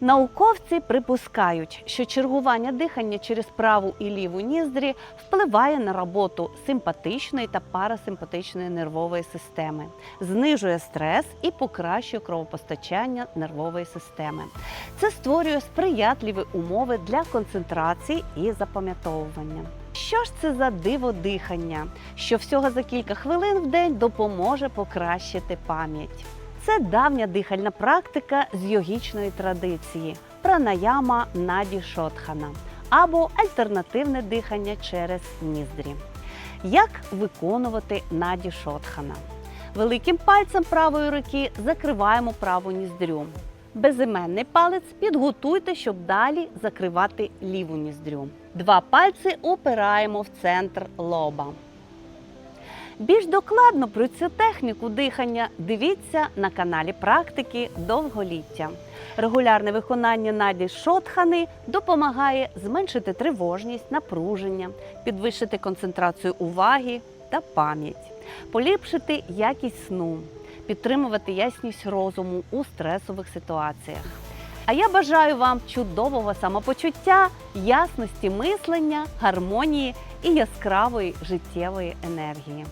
Науковці припускають, що чергування дихання через праву і ліву ніздрі впливає на роботу симпатичної та парасимпатичної нервової системи, знижує стрес і покращує кровопостачання нервової системи. Це створює сприятливі умови для концентрації і запам'ятовування. Що ж це за диво дихання, що всього за кілька хвилин в день допоможе покращити пам'ять? Це давня дихальна практика з йогічної традиції пранаяма наді шотхана або альтернативне дихання через ніздрі. Як виконувати наді шотхана? Великим пальцем правої руки закриваємо праву ніздрю. Безіменний палець підготуйте, щоб далі закривати ліву ніздрю. Два пальці опираємо в центр лоба. Більш докладно про цю техніку дихання дивіться на каналі практики довголіття. Регулярне виконання наді шотхани допомагає зменшити тривожність, напруження, підвищити концентрацію уваги та пам'ять, поліпшити якість сну, підтримувати ясність розуму у стресових ситуаціях. А я бажаю вам чудового самопочуття, ясності мислення, гармонії і яскравої життєвої енергії.